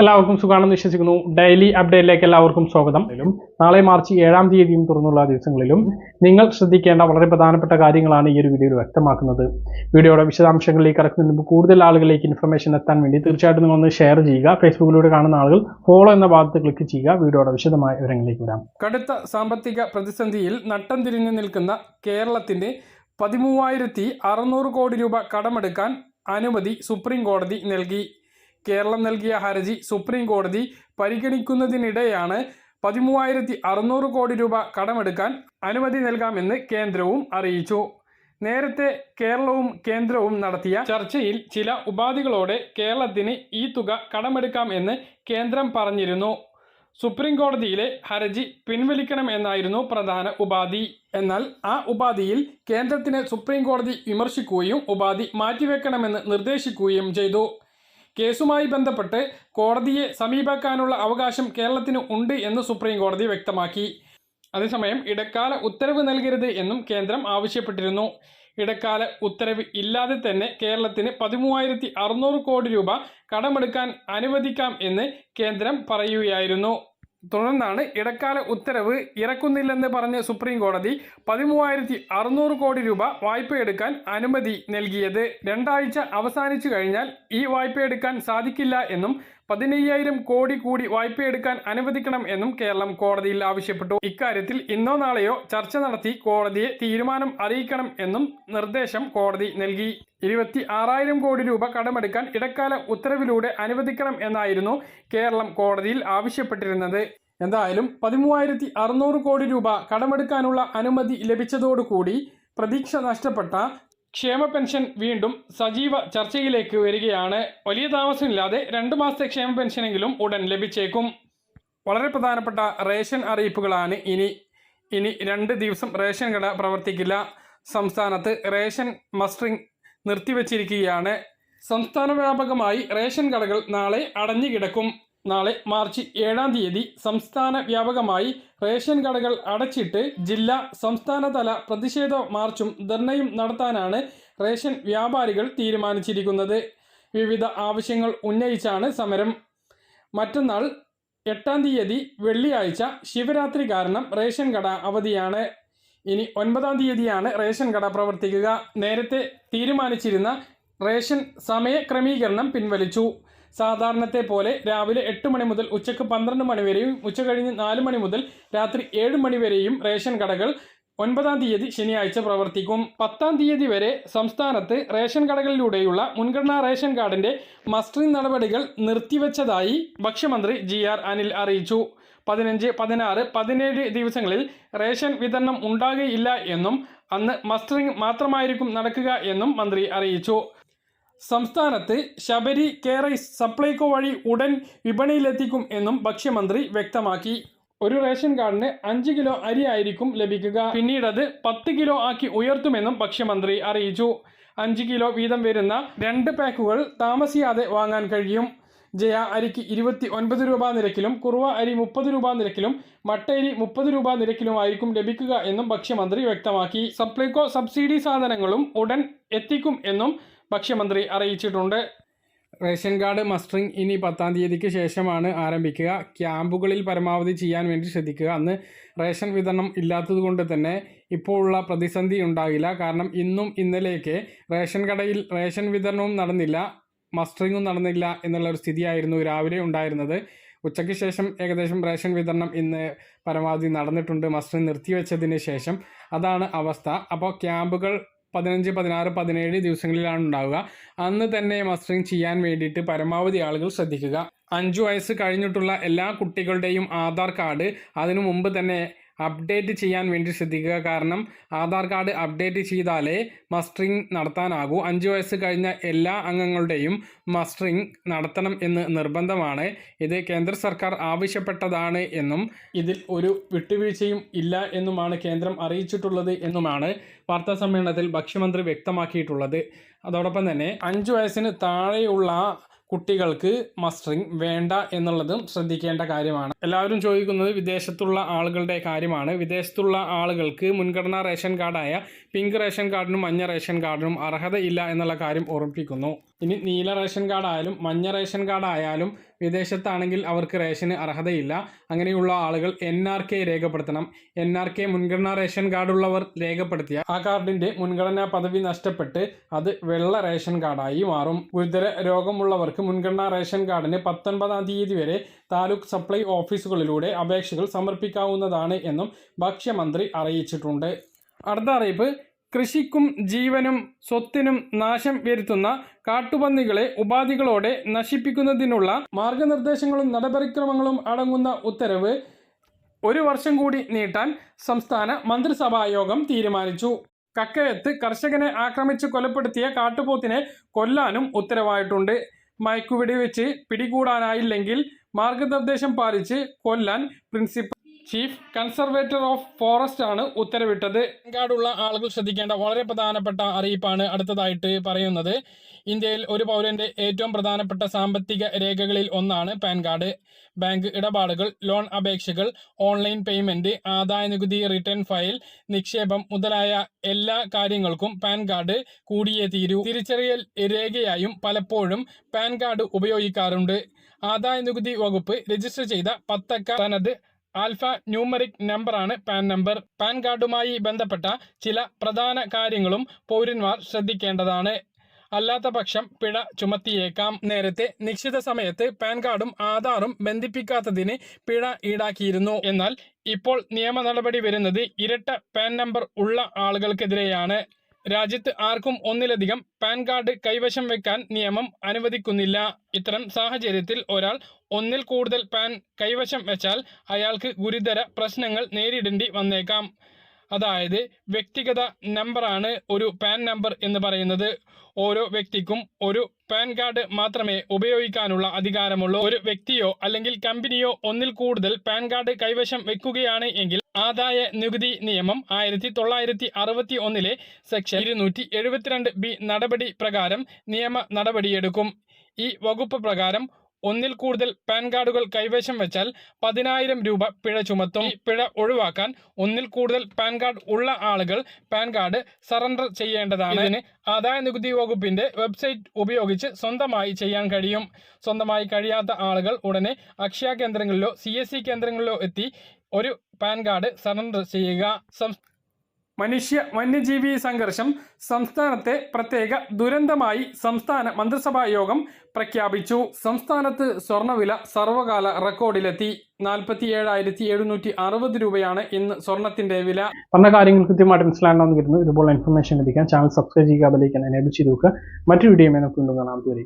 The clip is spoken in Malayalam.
എല്ലാവർക്കും സുഖാണെന്ന് വിശ്വസിക്കുന്നു. ഡെയിലി അപ്ഡേറ്റിലേക്ക് എല്ലാവർക്കും സ്വാഗതം. നാളെ മാർച്ച് ഏഴാം തീയതിയും തുറന്നുള്ള ദിവസങ്ങളിലും നിങ്ങൾ ശ്രദ്ധിക്കേണ്ട വളരെ പ്രധാനപ്പെട്ട കാര്യങ്ങളാണ് ഈ ഒരു വീഡിയോയിൽ വ്യക്തമാക്കുന്നത്. വീഡിയോയുടെ വിശദാംശങ്ങളിലേക്ക് കടക്കുന്നതിന് മുമ്പ് കൂടുതൽ ആളുകളിലേക്ക് ഇൻഫർമേഷൻ എത്താൻ വേണ്ടി തീർച്ചയായിട്ടും നിങ്ങൾ ഒന്ന് ഷെയർ ചെയ്യുക. ഫേസ്ബുക്കിലൂടെ കാണുന്ന ആളുകൾ ഫോളോ എന്ന ഭാഗത്ത് ക്ലിക്ക് ചെയ്യുക. വീഡിയോയുടെ വിശദമായ വിവരങ്ങളിലേക്ക് വരാം. കടുത്ത സാമ്പത്തിക പ്രതിസന്ധിയിൽ നട്ടം തിരിഞ്ഞു നിൽക്കുന്ന കേരളത്തിന്റെ പതിമൂവായിരത്തി അറുന്നൂറ് കോടി രൂപ കടമെടുക്കാൻ അനുമതി സുപ്രീം കോടതി നൽകി. കേരളം നൽകിയ ഹർജി സുപ്രീം കോടതി പരിഗണിക്കുന്നതിനിടെയാണ് പതിമൂവായിരത്തി അറുന്നൂറ് കോടി രൂപ കടമെടുക്കാൻ അനുമതി നൽകാമെന്ന് കേന്ദ്രവും അറിയിച്ചു. നേരത്തെ കേരളവും കേന്ദ്രവും നടത്തിയ ചർച്ചയിൽ ചില ഉപാധികളോടെ കേരളത്തിന് ഈ തുക കടമെടുക്കാം എന്ന് കേന്ദ്രം പറഞ്ഞിരുന്നു. സുപ്രീം കോടതിയിലെ ഹർജി പിൻവലിക്കണം എന്നായിരുന്നു പ്രധാന ഉപാധി. എന്നാൽ ആ ഉപാധിയിൽ കേന്ദ്രത്തിന് സുപ്രീം കോടതി വിമർശിക്കുകയും ഉപാധി മാറ്റിവെക്കണമെന്ന് നിർദ്ദേശിക്കുകയും ചെയ്തു. കേസുമായി ബന്ധപ്പെട്ട് കോടതിയെ സമീപിക്കാനുള്ള അവകാശം കേരളത്തിന് ഉണ്ട് എന്ന് സുപ്രീം കോടതി വ്യക്തമാക്കി. അതേസമയം ഇടക്കാല ഉത്തരവ് നൽകരുത് എന്നും കേന്ദ്രം ആവശ്യപ്പെട്ടിരുന്നു. ഇടക്കാല ഉത്തരവ് ഇല്ലാതെ തന്നെ കേരളത്തിന് പതിമൂവായിരത്തി അറുന്നൂറ് കോടി രൂപ കടമെടുക്കാൻ അനുവദിക്കാം എന്ന് കേന്ദ്രം പറയുകയായിരുന്നു. തുടർന്നാണ് ഇടക്കാല ഉത്തരവ് ഇറക്കുന്നില്ലെന്ന് പറഞ്ഞ് സുപ്രീം കോടതി പതിമൂവായിരത്തി അറുന്നൂറ് കോടി രൂപ വായ്പയെടുക്കാൻ അനുമതി നൽകിയത്. രണ്ടാഴ്ച അവസാനിച്ചു കഴിഞ്ഞാൽ ഈ വായ്പയെടുക്കാൻ സാധിക്കില്ല എന്നും പതിനയ്യായിരം കോടി കൂടി വായ്പയെടുക്കാൻ അനുവദിക്കണം എന്നും കേരളം കോടതിയിൽ ആവശ്യപ്പെട്ടു. ഇക്കാര്യത്തിൽ ഇന്നോ നാളെയോ ചർച്ച നടത്തി കോടതിയെ തീരുമാനം അറിയിക്കണം എന്നും നിർദ്ദേശം കോടതി നൽകി. ഇരുപത്തി ആറായിരം കോടി രൂപ കടമെടുക്കാൻ ഇടക്കാല ഉത്തരവിലൂടെ അനുവദിക്കണം എന്നായിരുന്നു കേരളം കോടതിയിൽ ആവശ്യപ്പെട്ടിരുന്നത്. എന്തായാലും പതിമൂവായിരത്തി അറുന്നൂറ് കോടി രൂപ കടമെടുക്കാനുള്ള അനുമതി ലഭിച്ചതോടുകൂടി പ്രതീക്ഷ നഷ്ടപ്പെട്ട ക്ഷേമ പെൻഷൻ വീണ്ടും സജീവ ചർച്ചയിലേക്ക് വരികയാണ്. വലിയ താമസമില്ലാതെ രണ്ട് മാസത്തെ ക്ഷേമ പെൻഷനെങ്കിലും ഉടൻ ലഭിച്ചേക്കും. വളരെ പ്രധാനപ്പെട്ട റേഷൻ അറിയിപ്പുകളാണ് ഇനി ഇനി രണ്ട് ദിവസം റേഷൻ കട പ്രവർത്തിക്കില്ല. സംസ്ഥാനത്ത് റേഷൻ മസ്റ്ററിംഗ് നിർത്തിവച്ചിരിക്കുകയാണ്. സംസ്ഥാന വ്യാപകമായി റേഷൻ കടകൾ നാളെ അടഞ്ഞു കിടക്കും. നാളെ മാർച്ച് ഏഴാം തീയതി സംസ്ഥാന വ്യാപകമായി റേഷൻ കടകൾ അടച്ചിട്ട് ജില്ലാ സംസ്ഥാനതല പ്രതിഷേധ മാർച്ചും ധർണയും നടത്താനാണ് റേഷൻ വ്യാപാരികൾ തീരുമാനിച്ചിരിക്കുന്നത്. വിവിധ ആവശ്യങ്ങൾ ഉന്നയിച്ചാണ് സമരം. മറ്റന്നാൾ എട്ടാം തീയതി വെള്ളിയാഴ്ച ശിവരാത്രി കാരണം റേഷൻ കട അവധിയാണ്. ഇനി ഒൻപതാം തീയതിയാണ് റേഷൻ കട പ്രവർത്തിക്കുക. നേരത്തെ തീരുമാനിച്ചിരുന്ന റേഷൻ സമയ ക്രമീകരണം പിൻവലിച്ചു. സാധാരണത്തെ പോലെ രാവിലെ എട്ട് മണി മുതൽ ഉച്ചയ്ക്ക് പന്ത്രണ്ട് മണി വരെയും ഉച്ച കഴിഞ്ഞ് നാല് മണി മുതൽ രാത്രി ഏഴ് മണി വരെയും റേഷൻ കടകൾ ഒൻപതാം തീയതി ശനിയാഴ്ച പ്രവർത്തിക്കും. പത്താം തീയതി വരെ സംസ്ഥാനത്ത് റേഷൻ കടകളിലൂടെയുള്ള മുൻഗണനാ റേഷൻ കാർഡിന്റെ മസ്റ്ററിംഗ് നടപടികൾ നിർത്തിവെച്ചതായി ഭക്ഷ്യമന്ത്രി ജി ആർ അനിൽ അറിയിച്ചു. പതിനഞ്ച് പതിനാറ് പതിനേഴ് ദിവസങ്ങളിൽ റേഷൻ വിതരണം ഉണ്ടാകുകയില്ല എന്നും അന്ന് മസ്റ്ററിംഗ് മാത്രമായിരിക്കും നടക്കുക എന്നും മന്ത്രി അറിയിച്ചു. സംസ്ഥാനത്ത് ശബരി കേറൈസ് സപ്ലൈകോ വഴി ഉടൻ വിപണിയിലെത്തിക്കും എന്നും ഭക്ഷ്യമന്ത്രി വ്യക്തമാക്കി. ഒരു റേഷൻ കാർഡിന് അഞ്ച് കിലോ അരി ആയിരിക്കും ലഭിക്കുക. പിന്നീട് അത് പത്ത് കിലോ ആക്കി ഉയർത്തുമെന്നും ഭക്ഷ്യമന്ത്രി അറിയിച്ചു. അഞ്ച് കിലോ വീതം വരുന്ന രണ്ട് പാക്കുകൾ താമസിയാതെ വാങ്ങാൻ കഴിയും. ജയ അരിക്ക് ഇരുപത്തി ഒൻപത് രൂപ നിരക്കിലും കുറുവ അരി മുപ്പത് രൂപ നിരക്കിലും മട്ടയരി മുപ്പത് രൂപ നിരക്കിലുമായിരിക്കും ലഭിക്കുക എന്നും ഭക്ഷ്യമന്ത്രി വ്യക്തമാക്കി. സപ്ലൈകോ സബ്സിഡി സാധനങ്ങളും ഉടൻ എത്തിക്കും എന്നും ഭക്ഷ്യമന്ത്രി അറിയിച്ചിട്ടുണ്ട്. റേഷൻ കാർഡ് മസ്റ്ററിംഗ് ഇനി പത്താം തീയതിക്ക് ശേഷമാണ് ആരംഭിക്കുക. ക്യാമ്പുകളിൽ പരമാവധി ചെയ്യാൻ വേണ്ടി ശ്രദ്ധിക്കുക. അന്ന് റേഷൻ വിതരണം ഇല്ലാത്തതുകൊണ്ട് തന്നെ ഇപ്പോൾ ഉള്ള പ്രതിസന്ധി ഉണ്ടാകില്ല. കാരണം ഇന്നും ഇന്നലെയൊക്കെ റേഷൻ കടയിൽ റേഷൻ വിതരണവും നടന്നില്ല. മസ്റ്ററിങ്ങും നടന്നില്ല എന്നുള്ള ഒരു സ്ഥിതിയായിരുന്നു രാവിലെ ഉണ്ടായിരുന്നത്. ഉച്ചയ്ക്ക് ശേഷം ഏകദേശം റേഷൻ വിതരണം ഇന്ന് പരമാവധി നടന്നിട്ടുണ്ട്. മസ്റ്ററിങ് നിർത്തിവെച്ചതിന് ശേഷം അതാണ് അവസ്ഥ. അപ്പോൾ ക്യാമ്പുകൾ പതിനഞ്ച് പതിനാറ് പതിനേഴ് ദിവസങ്ങളിലാണ് ഉണ്ടാവുക. അന്ന് തന്നെ മസ്റ്ററിങ് ചെയ്യാൻ വേണ്ടിയിട്ട് പരമാവധി ആളുകൾ ശ്രദ്ധിക്കുക. അഞ്ചു വയസ്സ് കഴിഞ്ഞിട്ടുള്ള എല്ലാ കുട്ടികളുടെയും ആധാർ കാർഡ് അതിനു മുമ്പ് തന്നെ അപ്ഡേറ്റ് ചെയ്യാൻ വേണ്ടി ശ്രദ്ധിക്കുക. കാരണം ആധാർ കാർഡ് അപ്ഡേറ്റ് ചെയ്താലേ മസ്റ്ററിങ് നടത്താനാകൂ. അഞ്ച് വയസ്സ് കഴിഞ്ഞ എല്ലാ അംഗങ്ങളുടെയും മസ്റ്ററിങ് നടത്തണം എന്ന് നിർബന്ധമാണ്. ഇത് കേന്ദ്ര സർക്കാർ ആവശ്യപ്പെട്ടതാണ് എന്നും ഇതിൽ ഒരു വിട്ടുവീഴ്ചയും ഇല്ല എന്നുമാണ് കേന്ദ്രം അറിയിച്ചിട്ടുള്ളത് എന്നുമാണ് വാർത്താ സമ്മേളനത്തിൽ ഭക്ഷ്യമന്ത്രി വ്യക്തമാക്കിയിട്ടുള്ളത്. അതോടൊപ്പം തന്നെ അഞ്ച് വയസ്സിന് താഴെയുള്ള കുട്ടികൾക്ക് മസ്റ്ററിങ് വേണ്ട എന്നുള്ളതും ശ്രദ്ധിക്കേണ്ട കാര്യമാണ്. എല്ലാവരും ചോദിക്കുന്നത് വിദേശത്തുള്ള ആളുകളുടെ കാര്യമാണ്. വിദേശത്തുള്ള ആളുകൾക്ക് മുൻഗണനാ റേഷൻ കാർഡായ പിങ്ക് റേഷൻ കാർഡിനും മഞ്ഞ റേഷൻ കാർഡിനും അർഹതയില്ല എന്നുള്ള കാര്യം ഓർമ്മിപ്പിക്കുന്നു. ഇനി നീല റേഷൻ കാർഡ് ആയാലും മഞ്ഞ റേഷൻ കാർഡ് ആയാലും വിദേശത്താണെങ്കിൽ അവർക്ക് റേഷന് അർഹതയില്ല. അങ്ങനെയുള്ള ആളുകൾ എൻ ആർ കെ രേഖപ്പെടുത്തണം. എൻ ആർ കെ മുൻഗണനാ റേഷൻ കാർഡുള്ളവർ രേഖപ്പെടുത്തിയ ആ കാർഡിന്റെ മുൻഗണനാ പദവി നഷ്ടപ്പെട്ട് അത് വെള്ള റേഷൻ കാർഡായി മാറും. ഗുരുതര രോഗമുള്ളവർക്ക് മുൻഗണനാ റേഷൻ കാർഡിന് പത്തൊൻപതാം തീയതി വരെ താലൂക്ക് സപ്ലൈ ഓഫീസുകളിലൂടെ അപേക്ഷകൾ സമർപ്പിക്കാവുന്നതാണ് എന്നും ഭക്ഷ്യമന്ത്രി അറിയിച്ചിട്ടുണ്ട്. അടുത്ത അറിയിപ്പ് കൃഷിക്കും ജീവനും സ്വത്തിനും നാശം വരുത്തുന്ന കാട്ടുപന്നികളെ ഉപാധികളോടെ നശിപ്പിക്കുന്നതിനുള്ള മാർഗനിർദ്ദേശങ്ങളും നടപടിക്രമങ്ങളും അടങ്ങുന്ന ഉത്തരവ് ഒരു വർഷം കൂടി നീട്ടാൻ സംസ്ഥാന മന്ത്രിസഭായോഗം തീരുമാനിച്ചു. കക്കയത്ത് കർഷകനെ ആക്രമിച്ച് കൊലപ്പെടുത്തിയ കാട്ടുപോത്തിനെ കൊല്ലാനും ഉത്തരവായിട്ടുണ്ട്. മയക്കുവെടിവെച്ച് പിടികൂടാനായില്ലെങ്കിൽ മാർഗനിർദ്ദേശം പാലിച്ച് കൊല്ലാൻ principal chief conservator of forest ആണ് ഉത്തരവിട്ടത്. കാർഡുള്ള ആളുകൾ ശ്രദ്ധിക്കേണ്ട വളരെ പ്രധാനപ്പെട്ട അറിയിപ്പാണ് അടുത്തതായിട്ട് പറയുന്നത്. ഇന്ത്യയിൽ ഒരു പൗരന്റെ ഏറ്റവും പ്രധാനപ്പെട്ട സാമ്പത്തിക രേഖകളിൽ ഒന്നാണ് പാൻ കാർഡ്. ബാങ്ക് ഇടപാടുകൾ ലോൺ അപേക്ഷകൾ ഓൺലൈൻ പേയ്മെന്റ് ആദായ നികുതി റിട്ടേൺ ഫയൽ നിക്ഷേപം മുതലായ എല്ലാ കാര്യങ്ങൾക്കും പാൻ കാർഡ് കൂടിയേ തീരൂ. തിരിച്ചറിയൽ രേഖയായും പലപ്പോഴും പാൻ കാർഡ് ഉപയോഗിക്കാറുണ്ട്. ആദായ നികുതി വകുപ്പ് രജിസ്റ്റർ ചെയ്ത പത്തക്ക തനത് ആൽഫ ന്യൂമറിക് നമ്പറാണ് പാൻ നമ്പർ. പാൻ കാർഡുമായി ബന്ധപ്പെട്ട ചില പ്രധാന കാര്യങ്ങളും പൗരന്മാർ ശ്രദ്ധിക്കേണ്ടതാണ്. അല്ലാത്ത പക്ഷം പിഴ ചുമത്തിയേക്കാം. നേരത്തെ നിശ്ചിത സമയത്ത് പാൻ കാർഡും ആധാറും ബന്ധിപ്പിക്കാത്തതിന് പിഴ ഈടാക്കിയിരുന്നു. എന്നാൽ ഇപ്പോൾ നിയമ നടപടി വരുന്നത് ഇരട്ട പാൻ നമ്പർ ഉള്ള ആളുകൾക്കെതിരെയാണ്. രാജ്യത്ത് ആർക്കും ഒന്നിലധികം പാൻ കാർഡ് കൈവശം വെക്കാൻ നിയമം അനുവദിക്കുന്നില്ല. ഇത്തരം സാഹചര്യത്തിൽ ഒരാൾ ഒന്നിൽ കൂടുതൽ പാൻ കൈവശം വെച്ചാൽ അയാൾക്ക് ഗുരുതര പ്രശ്നങ്ങൾ നേരിടേണ്ടി വന്നേക്കാം. അതായത് വ്യക്തിഗത നമ്പറാണ് ഒരു പാൻ നമ്പർ എന്ന് പറയുന്നത്. ഓരോ വ്യക്തിക്കും ഒരു പാൻ കാർഡ് മാത്രമേ ഉപയോഗിക്കാനുള്ള അധികാരമുള്ളൂ. ഒരു വ്യക്തിയോ അല്ലെങ്കിൽ കമ്പനിയോ ഒന്നിൽ കൂടുതൽ പാൻ കാർഡ് കൈവശം വെക്കുകയാണ് എങ്കിൽ ആദായ നികുതി നിയമം ആയിരത്തി തൊള്ളായിരത്തി അറുപത്തി ഒന്നിലെ സെക്ഷൻ ഇരുന്നൂറ്റി എഴുപത്തിരണ്ട് ബി നടപടി പ്രകാരം നിയമ നടപടിയെടുക്കും. ഈ വകുപ്പ് പ്രകാരം ഒന്നിൽ കൂടുതൽ പാൻ കാർഡുകൾ കൈവശം വെച്ചാൽ പതിനായിരം രൂപ പിഴ ചുമത്തും. പിഴ ഒഴിവാക്കാൻ ഒന്നിൽ കൂടുതൽ പാൻ കാർഡ് ഉള്ള ആളുകൾ പാൻ കാർഡ് സറണ്ടർ ചെയ്യേണ്ടതാണ്. ഇതിന് ആദായ നികുതി വകുപ്പിന്റെ വെബ്സൈറ്റ് ഉപയോഗിച്ച് സ്വന്തമായി ചെയ്യാൻ കഴിയും. സ്വന്തമായി കഴിയാത്ത ആളുകൾ ഉടനെ അക്ഷയ കേന്ദ്രങ്ങളിലോ സി എസ് സി കേന്ദ്രങ്ങളിലോ എത്തി ഒരു പാൻ കാർഡ് സറണ്ടർ ചെയ്യുക. മനുഷ്യ വന്യജീവി സംഘർഷം സംസ്ഥാനത്തെ പ്രത്യേക ദുരന്തമായി സംസ്ഥാന മന്ത്രിസഭാ യോഗം പ്രഖ്യാപിച്ചു. സംസ്ഥാനത്ത് സ്വർണവില സർവകാല റെക്കോർഡിലെത്തി. നാൽപ്പത്തി ഏഴായിരത്തി എഴുന്നൂറ്റി അറുപത് രൂപയാണ് ഇന്ന് സ്വർണത്തിന്റെ വില. പറഞ്ഞ കാര്യങ്ങൾ കൃത്യമായിട്ട് മനസ്സിലാക്കണമെന്ന് വരുന്നു ഇതുപോലെ ഇൻഫർമേഷൻ ലഭിക്കാൻ ചാനൽ സബ്സ്ക്രൈബ് ചെയ്യുക അതിലേക്ക് എനേബിൾ ചെയ്ത് നോക്കുക മറ്റൊരു വീഡിയോ നമുക്ക് വീണ്ടും